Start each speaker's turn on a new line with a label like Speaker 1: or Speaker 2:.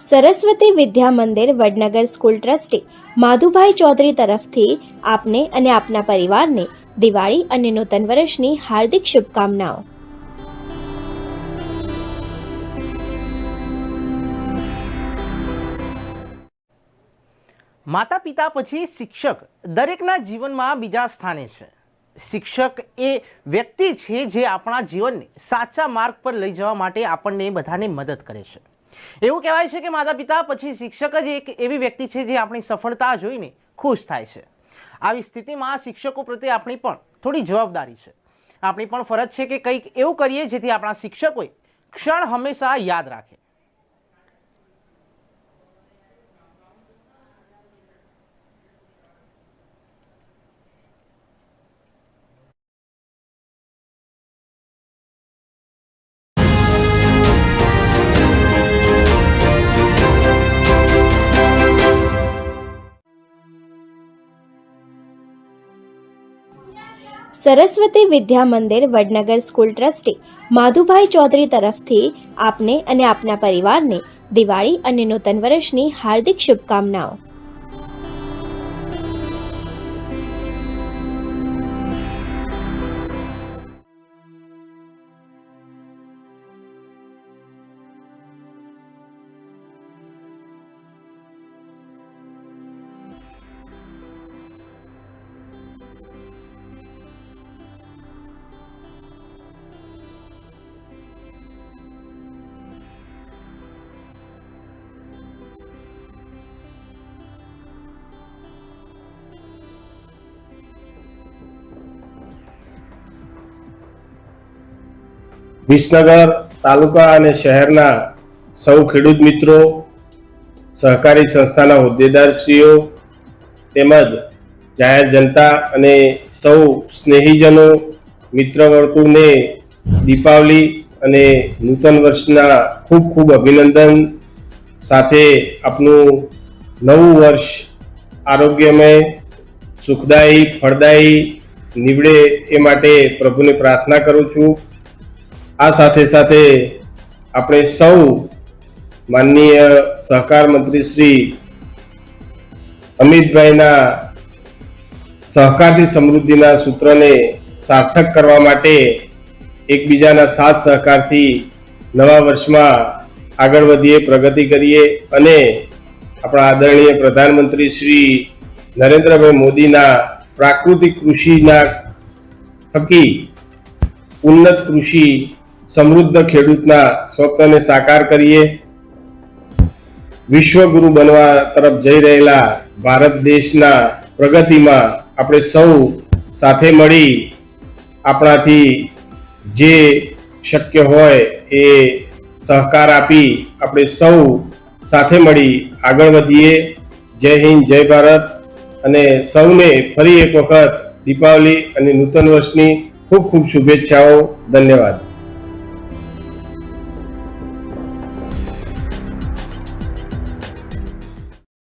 Speaker 1: Saraswati Vidya Mandir Vadnagar school trustee Madhubhai Chaudhary તરફથી આપને અને આપના પરિવારને દિવાળી અને નૂતન વર્ષની હાર્દિક શુભકામનાઓ.
Speaker 2: માતા પિતા પછી શિક્ષક દરેકના જીવનમાં બીજા સ્થાને છે. શિક્ષક એ વ્યક્તિ છે જે આપણા જીવનને સાચા માર્ગ પર લઈ જવા માટે આપણને બધાને મદદ કરે છે. એવું કહેવાય છે કે માતા પિતા પછી શિક્ષક જ એક એવી વ્યક્તિ છે જે આપણી સફળતા જોઈને ખુશ થાય છે. આવી સ્થિતિમાં શિક્ષકો પ્રત્યે આપણી પણ થોડી જવાબદારી છે. આપણી પણ ફરજ છે કે કંઈક એવું કરીએ જેથી આપણા શિક્ષકોએ ક્ષણ હંમેશા યાદ રાખે.
Speaker 1: સરસ્વતી વિદ્યા મંદિર વડનગર સ્કૂલ ટ્રસ્ટી માધુભાઈ ચૌધરી તરફથી આપને અને આપના પરિવારને દિવાળી અને નૂતન વર્ષની હાર્દિક શુભકામનાઓ.
Speaker 3: વિસનગર તાલુકા અને શહેરના સૌ ખેડૂત મિત્રો, સહકારી સંસ્થાના હોદ્દેદારશ્રીઓ, તેમજ જાહેર જનતા અને સૌ સ્નેહીજનો મિત્ર વર્તુળને દીપાવલી અને નૂતન વર્ષના ખૂબ ખૂબ અભિનંદન. સાથે આપનું નવું વર્ષ આરોગ્યમય, સુખદાયી, ફળદાયી નીવડે એ માટે પ્રભુને પ્રાર્થના કરું છું. આ સાથે સાથે આપણે સૌ માનનીય સહકાર મંત્રી શ્રી અમિતભાઈના સહકારથી સમૃદ્ધિના સૂત્રને સાર્થક કરવા માટે એકબીજાના સાથ સહકારથી નવા વર્ષમાં આગળ વધીએ, પ્રગતિ કરીએ અને આપણા આદરણીય પ્રધાનમંત્રી શ્રી નરેન્દ્રભાઈ મોદીના પ્રાકૃતિક કૃષિના થકી ઉન્નત કૃષિ સમૃદ્ધ ખેડૂતના સ્વપ્નને સાકાર કરીએ. વિશ્વગુરુ બનવા તરફ જઈ રહેલા ભારત દેશના પ્રગતિમાં આપણે સૌ સાથે મળી આપણાથી જે શક્ય હોય એ સહકાર આપી આપણે સૌ સાથે મળી આગળ વધીએ. જય હિન્દ, જય ભારત. અને સૌને ફરી એક વખત દીપાવલી અને નૂતન વર્ષની ખૂબ ખૂબ શુભેચ્છાઓ. ધન્યવાદ.